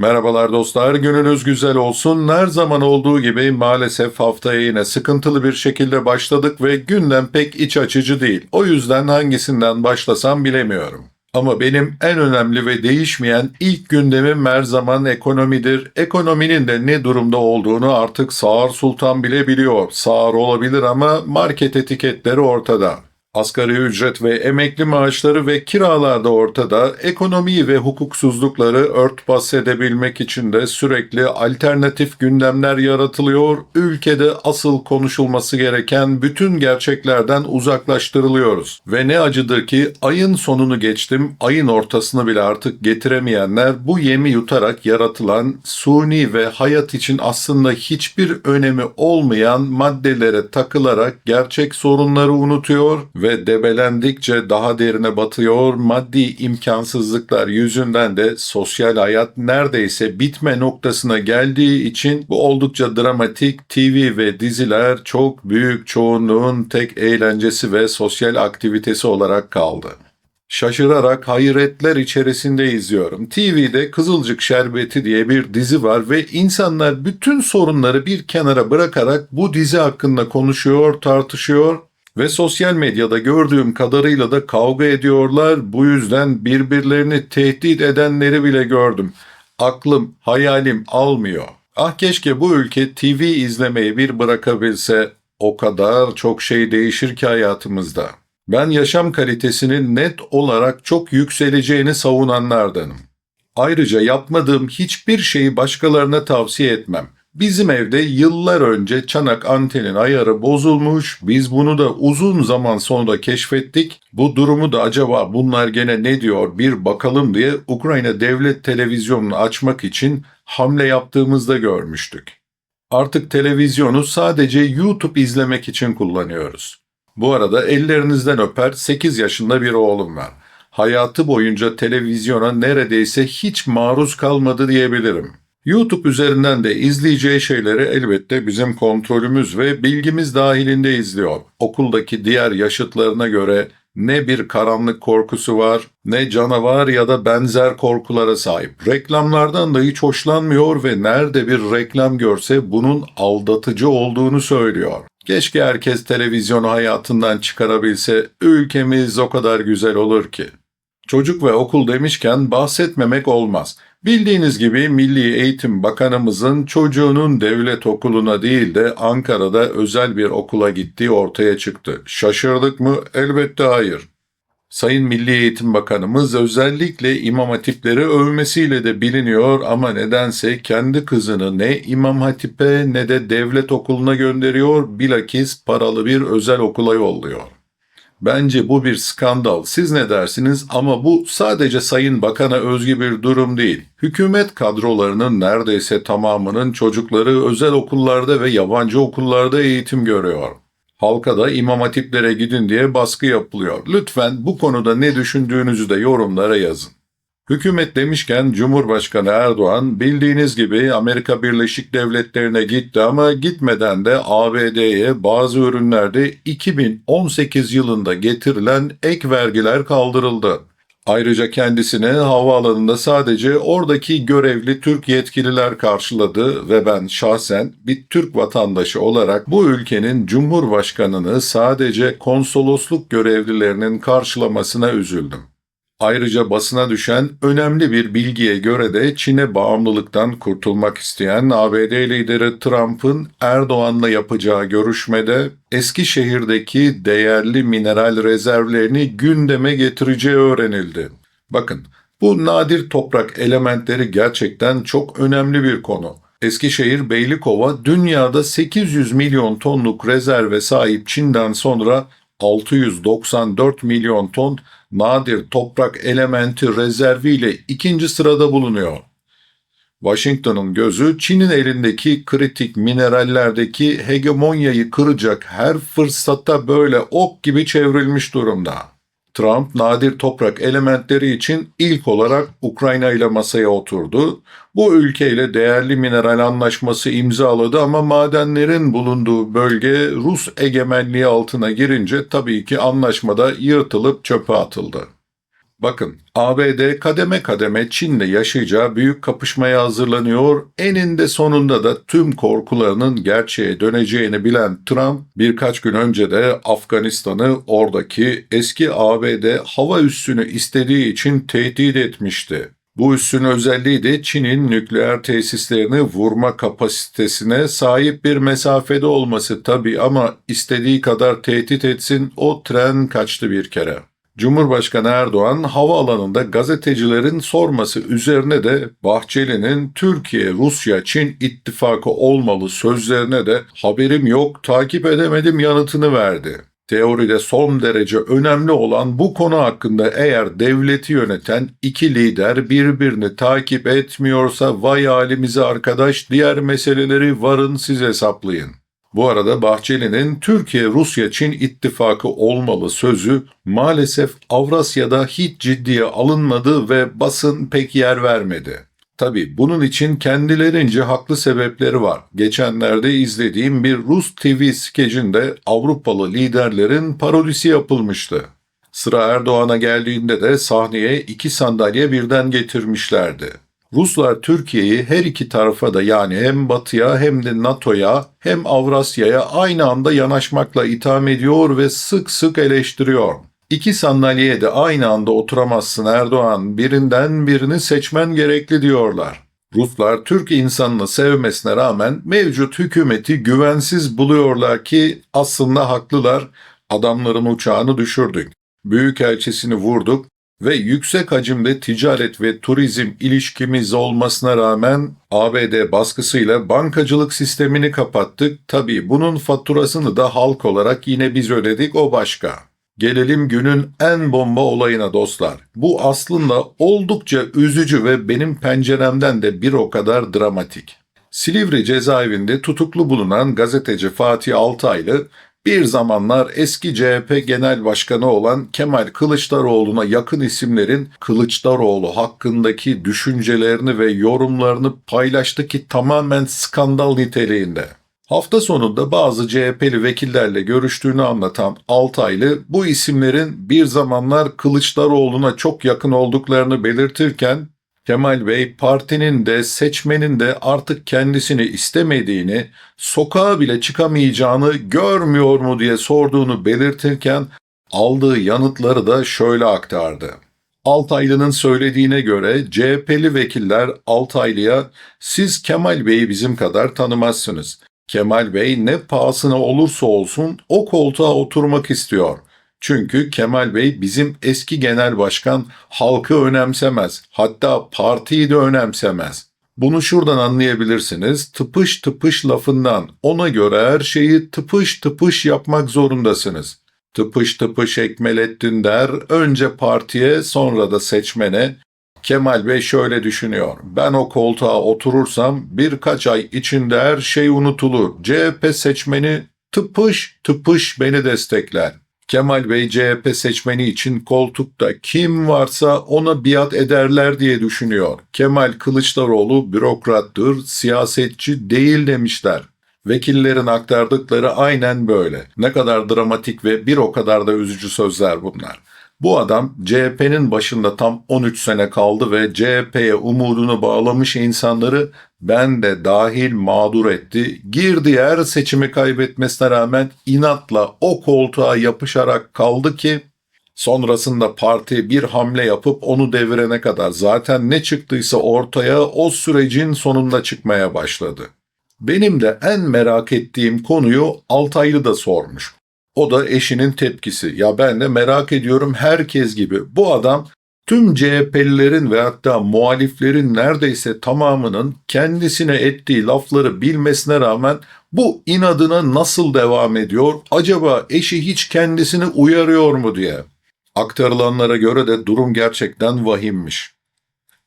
Merhabalar dostlar, gününüz güzel olsun. Her zaman olduğu gibi maalesef haftaya yine sıkıntılı bir şekilde başladık ve gündem pek iç açıcı değil. O yüzden hangisinden başlasam bilemiyorum. Ama benim en önemli ve değişmeyen ilk gündemim her zaman ekonomidir. Ekonominin de ne durumda olduğunu artık Sağır Sultan bile biliyor. Sağır olabilir ama market etiketleri ortada. Asgari ücret ve emekli maaşları ve kiralar da ortada. Ekonomiyi ve hukuksuzlukları örtbas edebilmek için de sürekli alternatif gündemler yaratılıyor. Ülkede asıl konuşulması gereken bütün gerçeklerden uzaklaştırılıyoruz. Ve ne acıdır ki ayın sonunu geçtim, ayın ortasını bile artık getiremeyenler bu yemi yutarak yaratılan suni ve hayat için aslında hiçbir önemi olmayan maddelere takılarak gerçek sorunları unutuyor ve debelendikçe daha derine batıyor. Maddi imkansızlıklar yüzünden de sosyal hayat neredeyse bitme noktasına geldiği için bu oldukça dramatik TV ve diziler çok büyük çoğunluğun tek eğlencesi ve sosyal aktivitesi olarak kaldı. Şaşırarak hayretler içerisinde izliyorum. TV'de Kızılcık Şerbeti diye bir dizi var ve insanlar bütün sorunları bir kenara bırakarak bu dizi hakkında konuşuyor, tartışıyor ve sosyal medyada gördüğüm kadarıyla da kavga ediyorlar. Bu yüzden birbirlerini tehdit edenleri bile gördüm. Aklım, hayalim almıyor. Ah keşke bu ülke TV izlemeyi bir bırakabilse. O kadar çok şey değişir ki hayatımızda. Ben yaşam kalitesinin net olarak çok yükseleceğini savunanlardanım. Ayrıca yapmadığım hiçbir şeyi başkalarına tavsiye etmem. Bizim evde yıllar önce çanak antenin ayarı bozulmuş. Biz bunu da uzun zaman sonra keşfettik. Bu durumu da acaba bunlar gene ne diyor bir bakalım diye Ukrayna devlet televizyonunu açmak için hamle yaptığımızda görmüştük. Artık televizyonu sadece YouTube izlemek için kullanıyoruz. Bu arada ellerinizden öper 8 yaşında bir oğlum var. Hayatı boyunca televizyona neredeyse hiç maruz kalmadı diyebilirim. YouTube üzerinden de izleyeceği şeyleri elbette bizim kontrolümüz ve bilgimiz dahilinde izliyor. Okuldaki diğer yaşıtlarına göre ne bir karanlık korkusu var, ne canavar ya da benzer korkulara sahip. Reklamlardan da hiç hoşlanmıyor ve nerede bir reklam görse bunun aldatıcı olduğunu söylüyor. Keşke herkes televizyonu hayatından çıkarabilse, ülkemiz o kadar güzel olur ki. Çocuk ve okul demişken bahsetmemek olmaz. Bildiğiniz gibi Milli Eğitim Bakanımızın çocuğunun devlet okuluna değil de Ankara'da özel bir okula gittiği ortaya çıktı. Şaşırdık mı? Elbette hayır. Sayın Milli Eğitim Bakanımız özellikle imam hatipleri övmesiyle de biliniyor ama nedense kendi kızını ne imam hatipe ne de devlet okuluna gönderiyor bilakis paralı bir özel okula yolluyor. Bence bu bir skandal. Siz ne dersiniz? Ama bu sadece Sayın Bakan'a özgü bir durum değil. Hükümet kadrolarının neredeyse tamamının çocukları özel okullarda ve yabancı okullarda eğitim görüyor. Halka da imam hatiplere gidin diye baskı yapılıyor. Lütfen bu konuda ne düşündüğünüzü de yorumlara yazın. Hükümet demişken Cumhurbaşkanı Erdoğan bildiğiniz gibi Amerika Birleşik Devletleri'ne gitti ama gitmeden de ABD'ye bazı ürünlerde 2018 yılında getirilen ek vergiler kaldırıldı. Ayrıca kendisini havaalanında sadece oradaki görevli Türk yetkililer karşıladı ve ben şahsen bir Türk vatandaşı olarak bu ülkenin Cumhurbaşkanını sadece konsolosluk görevlilerinin karşılamasına üzüldüm. Ayrıca basına düşen önemli bir bilgiye göre de Çin'e bağımlılıktan kurtulmak isteyen ABD lideri Trump'ın Erdoğan'la yapacağı görüşmede Eskişehir'deki değerli mineral rezervlerini gündeme getireceği öğrenildi. Bakın, bu nadir toprak elementleri gerçekten çok önemli bir konu. Eskişehir Beylikova dünyada 800 milyon tonluk rezerve sahip Çin'den sonra 694 milyon ton nadir toprak elementi rezerviyle ikinci sırada bulunuyor. Washington'un gözü Çin'in elindeki kritik minerallerdeki hegemonyayı kıracak her fırsatta böyle ok gibi çevrilmiş durumda. Trump nadir toprak elementleri için ilk olarak Ukrayna ile masaya oturdu. Bu ülkeyle değerli mineral anlaşması imzaladı ama madenlerin bulunduğu bölge Rus egemenliği altına girince tabii ki anlaşmada yırtılıp çöpe atıldı. Bakın, ABD kademe kademe Çin'le yaşayacağı büyük kapışmaya hazırlanıyor. Eninde sonunda da tüm korkularının gerçeğe döneceğini bilen Trump birkaç gün önce de Afganistan'ı oradaki eski ABD hava üssünü istediği için tehdit etmişti. Bu üssün özelliği de Çin'in nükleer tesislerini vurma kapasitesine sahip bir mesafede olması tabii ama istediği kadar tehdit etsin o tren kaçtı bir kere. Cumhurbaşkanı Erdoğan havaalanında gazetecilerin sorması üzerine de Bahçeli'nin Türkiye, Rusya, Çin ittifakı olmalı sözlerine de haberim yok, takip edemedim yanıtını verdi. Teoride son derece önemli olan bu konu hakkında eğer devleti yöneten iki lider birbirini takip etmiyorsa vay halimize arkadaş diğer meseleleri varın siz hesaplayın. Bu arada Bahçeli'nin Türkiye-Rusya-Çin ittifakı olmalı sözü maalesef Avrasya'da hiç ciddiye alınmadı ve basın pek yer vermedi. Tabi bunun için kendilerince haklı sebepleri var. Geçenlerde izlediğim bir Rus TV skecinde Avrupalı liderlerin parodisi yapılmıştı. Sıra Erdoğan'a geldiğinde de sahneye iki sandalye birden getirmişlerdi. Ruslar Türkiye'yi her iki tarafa da yani hem Batı'ya hem de NATO'ya hem Avrasya'ya aynı anda yanaşmakla itham ediyor ve sık sık eleştiriyor. İki sandalyeye de aynı anda oturamazsın Erdoğan, birinden birini seçmen gerekli diyorlar. Ruslar Türk insanını sevmesine rağmen mevcut hükümeti güvensiz buluyorlar ki aslında haklılar. Adamların uçağını düşürdük. Büyükelçisini vurduk ve yüksek hacimde ticaret ve turizm ilişkimiz olmasına rağmen ABD baskısıyla bankacılık sistemini kapattık. Tabii bunun faturasını da halk olarak yine biz ödedik o başka. Gelelim günün en bomba olayına dostlar. Bu aslında oldukça üzücü ve benim penceremden de bir o kadar dramatik. Silivri cezaevinde tutuklu bulunan gazeteci Fatih Altaylı bir zamanlar eski CHP Genel Başkanı olan Kemal Kılıçdaroğlu'na yakın isimlerin Kılıçdaroğlu hakkındaki düşüncelerini ve yorumlarını paylaştı ki tamamen skandal niteliğinde. Hafta sonunda bazı CHP'li vekillerle görüştüğünü anlatan Altaylı bu isimlerin bir zamanlar Kılıçdaroğlu'na çok yakın olduklarını belirtirken Kemal Bey partinin de seçmenin de artık kendisini istemediğini, sokağa bile çıkamayacağını görmüyor mu diye sorduğunu belirtirken aldığı yanıtları da şöyle aktardı. Altaylı'nın söylediğine göre CHP'li vekiller Altaylı'ya siz Kemal Bey'i bizim kadar tanımazsınız. Kemal Bey ne pahasına olursa olsun o koltuğa oturmak istiyor. Çünkü Kemal Bey bizim eski genel başkan halkı önemsemez. Hatta partiyi de önemsemez. Bunu şuradan anlayabilirsiniz. Tıpış tıpış lafından ona göre her şeyi tıpış tıpış yapmak zorundasınız. Tıpış tıpış Ekmelettin der, önce partiye sonra da seçmene. Kemal Bey şöyle düşünüyor. Ben o koltuğa oturursam birkaç ay içinde her şey unutulur. CHP seçmeni tıpış tıpış beni destekler. Kemal Bey CHP seçmeni için koltukta kim varsa ona biat ederler diye düşünüyor. Kemal Kılıçdaroğlu bürokrattır, siyasetçi değil demişler. Vekillerin aktardıkları aynen böyle. Ne kadar dramatik ve bir o kadar da üzücü sözler bunlar. Bu adam CHP'nin başında tam 13 sene kaldı ve CHP'ye umudunu bağlamış insanları ben de dahil mağdur etti. Girdi her seçimi kaybetmesine rağmen inatla o koltuğa yapışarak kaldı ki sonrasında parti bir hamle yapıp onu devirene kadar zaten ne çıktıysa ortaya o sürecin sonunda çıkmaya başladı. Benim de en merak ettiğim konuyu Altaylı da sormuş. O da eşinin tepkisi. Ya ben de merak ediyorum herkes gibi. Bu adam tüm CHP'lilerin ve hatta muhaliflerin neredeyse tamamının kendisine ettiği lafları bilmesine rağmen bu inadına nasıl devam ediyor? Acaba eşi hiç kendisini uyarıyor mu diye. Aktarılanlara göre de durum gerçekten vahimmiş.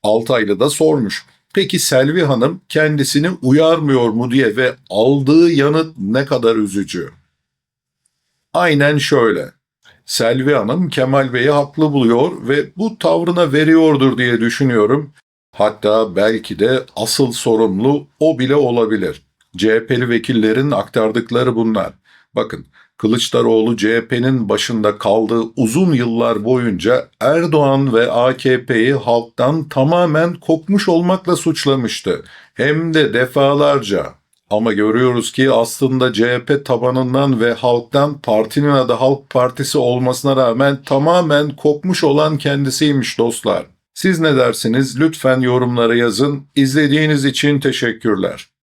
Altaylı da sormuş. Peki Selvi Hanım kendisini uyarmıyor mu diye ve aldığı yanıt ne kadar üzücü. Aynen şöyle. Selvi Hanım Kemal Bey'i haklı buluyor ve bu tavrına veriyordur diye düşünüyorum. Hatta belki de asıl sorumlu o bile olabilir. CHP'li vekillerin aktardıkları bunlar. Bakın Kılıçdaroğlu CHP'nin başında kaldığı uzun yıllar boyunca Erdoğan ve AKP'yi halktan tamamen kopmuş olmakla suçlamıştı. Hem de defalarca. Ama görüyoruz ki aslında CHP tabanından ve halktan partinin adı Halk Partisi olmasına rağmen tamamen kopmuş olan kendisiymiş dostlar. Siz ne dersiniz? Lütfen yorumlara yazın. İzlediğiniz için teşekkürler.